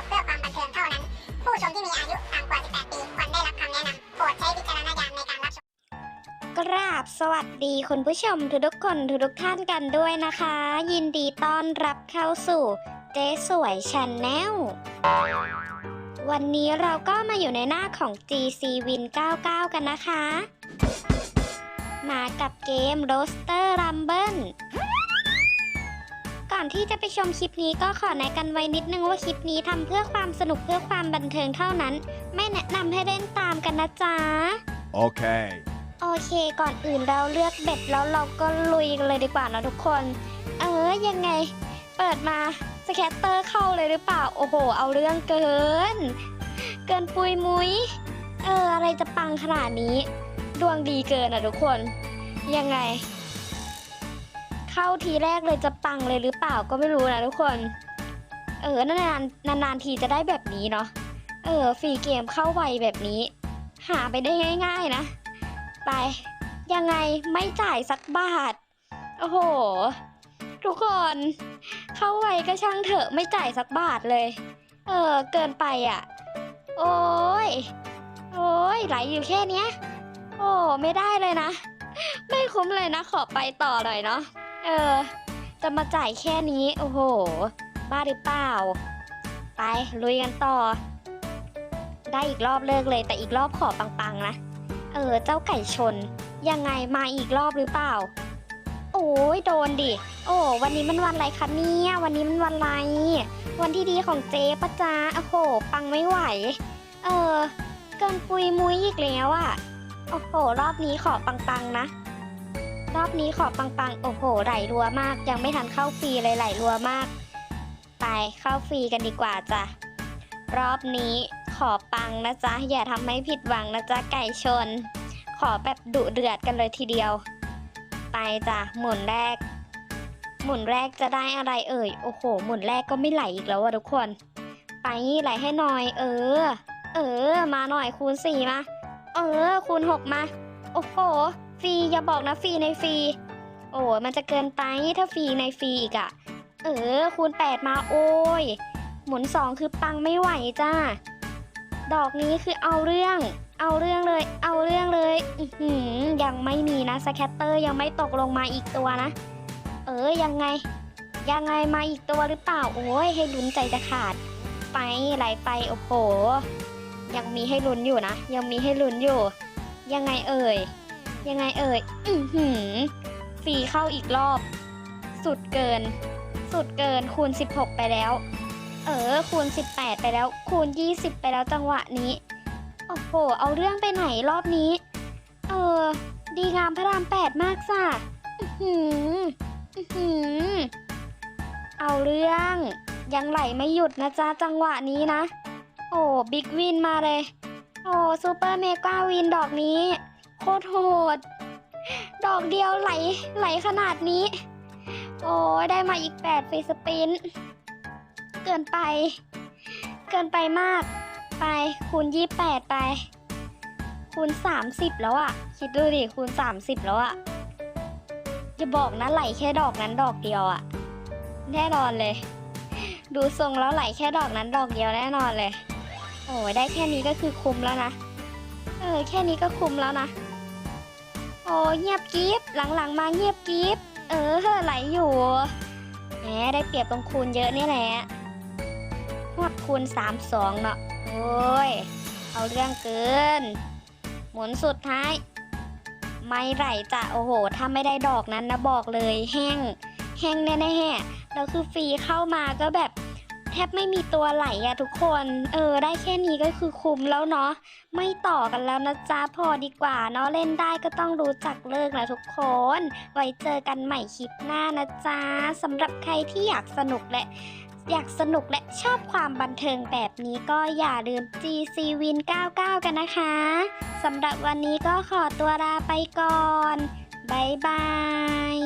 กเพื่อความบันเทิงเท่านั้นผู้ชมที่มีอายุต่ำกว่า18ปีควรได้รับคำแนะนำโปรดใช้วิจารณญาณในการรับชมกราบสวัสดีคุณผู้ชมทุกๆคนทุกๆท่านกันด้วยนะคะ ยินดีต้อนรับเข้าสู่เจ๊สวยช n แนล วันนี้เราก็มาอยู่ในหน้าของ GC Win 99 กันนะคะ มากับเกม Roaster Rumble ก่อนที่จะไปชมคลิปนี้ก็ขอแนะกันไว้นิดนึงว่าคลิปนี้ทำเพื่อความสนุกเพื่อความบันเทิงเท่านั้น ไม่แนะนำให้เล่นตามกันนะจ๊ะ Okay. โอเค ก่อนอื่นเราเลือกเบ็ดแล้วเราก็ลุยกันเลยดีกว่านะทุกคน เออยังไง เปิดมาสแคตเตอร์เข้าเลยหรือเปล่า โอ้โห เอาเรื่องเกิน เกินปุยมุย เออ อะไรจะปังขนาดนี้ ดวงดีเกินอะทุกคน ยังไง เข้าทีแรกเลยจะปังเลยหรือเปล่าก็ไม่รู้นะทุกคน เออนานๆนานๆทีจะได้แบบนี้เนาะ เออฟรีเกมเข้าไวแบบนี้ หาไปได้ง่าย ๆนะ ไป ยังไงไม่จ่ายสักบาท โอ้โห ทุกคน เข้าไวก็ช่างเถอะไม่จ่ายสักบาทเลย เออ เกินไปอะ โอ้ย โอ้ยไหลอยู่แค่เนี้ย โอ้ไม่ได้เลยนะ ไม่คุ้มเลยนะ ขอไปต่อหน่อยเนาะ เออ จะมาจ่ายแค่นี้ โอ้โห บ้าหรือเปล่า ไป ลุยกันต่อ ได้อีกรอบเลิกเลย แต่อีกรอบขอปังๆนะ เออ เจ้าไก่ชน ยังไงมาอีกรอบหรือเปล่า โอ้ยโดนดิ โอ้วันนี้มันวันอะไรคะเนี่ย วันนี้มันวันอะไร วันที่ดีของเจ๊ปะจ๊ะโอ้โห ปังไม่ไหว เออ เกินปุยมุ้ยอีกแล้วอะ โอ้โห รอบนี้ขอปังๆนะ รอบนี้ขอปังๆ โอ้โห ไหลรัวมาก ยังไม่ทันเข้าฟรีเลยไหลรัวมาก ไปเข้าฟรีกันดีกว่าจ้ะ รอบนี้ขอปังนะจ๊ะ อย่าทำให้ผิดหวังนะจ๊ะไก่ชน ขอแบบดุเดือดกันเลยทีเดียว ไปจ้ะหมุนแรก หมุนแรกจะได้อะไรเอ่ย โอ้โห หมุนแรกก็ไม่ไหลอีกแล้วอะทุกคน ไปไหลให้หน่อย เออ เออ มาหน่อยคูณสี่มา เออ คูณหกมา โอ้โห ฟรีอย่าบอกนะฟรีในฟรี โอ้มันจะเกินไปถ้าฟรีในฟรีอีกอะเออ คูณแปดมาโอ้ย หมุนสองคือปังไม่ไหวจ้า ดอกนี้คือเอาเรื่อง เอาเรื่อง เลยเอาเรื่องเลย อือยังไม่มีนะสแคตเตอร์ยังไม่ตกลงมาอีกตัวนะ เออยังไง ยังไงมาอีกตัวหรือเปล่า โอ้ยให้ลุ้นใจจะขาด ไปไหลไปโอ้โห ยังมีให้ลุ้นอยู่นะ ยังมีให้ลุ้นอยู่ ยังไงเอ่ย ยังไงเอ่ย อือหือฟรีเข้าอีกรอบ สุดเกิน สุดเกินคูณ 16 ไปแล้ว เออคูณ 18 ไปแล้ว คูณ 20 ไปแล้วจังหวะนี้ โอ้โห เอาเรื่องไปไหนรอบนี้ เออ ดีงามพระรามแปดมากจ้ะอื้อหืออือหือเอาเรื่อง ยังไหลไม่หยุดนะจ๊ะจังหวะนี้นะ โอ้บิ๊กวินมาเลย โอ้ซูเปอร์เมกาวินดอกนี้ โคตรโหด ดอกเดียวไหลไหลขนาดนี้ โอ้ได้มาอีก8ฟรีสปิน เกินไป เกินไปมาก ไปคูณ28ไป คูณ30แล้วอะคิดดูดิคูณ30แล้วอะอย่าบอกนะไหลแค่ดอกนั้นดอกเดียวอะแน่นอนเลย ดูทรงแล้วไหลแค่ดอกนั้นดอกเดียวแน่นอนเลย โอ้ยได้แค่นี้ก็คือคุ้มแล้วนะ เออแค่นี้ก็คุ้มแล้วนะโอ้ยเงียบกิฟหลังๆ มาเงียบกิฟเออไหลอยู่แหมได้เปรียบตรงคูณเยอะนี่แหละหวดคูณ3 2เนาะ โอ้ย เอาเรื่องเกิน หมุนสุดท้าย ไม่ไหลจ้ะโอ้โห ถ้าไม่ได้ดอกนั้นนะบอกเลยแห้ง แห้งแน่ๆแล้วคือฟรีเข้ามาก็แบบแทบไม่มีตัวไหลอะทุกคน เออ ได้แค่นี้ก็คือคุ้มแล้วเนาะ ไม่ต่อกันแล้วนะจ๊ะ พอดีกว่าเนาะ เล่นได้ก็ต้องรู้จักเลิกนะทุกคน ไว้เจอกันใหม่คลิปหน้านะจ๊ะสำหรับใครที่อยากสนุกและ อยากสนุกและชอบความบันเทิงแบบนี้ก็อย่าลืม GC Win 99 กันนะคะสำหรับวันนี้ก็ขอตัวลาไปก่อน บ๊ายบาย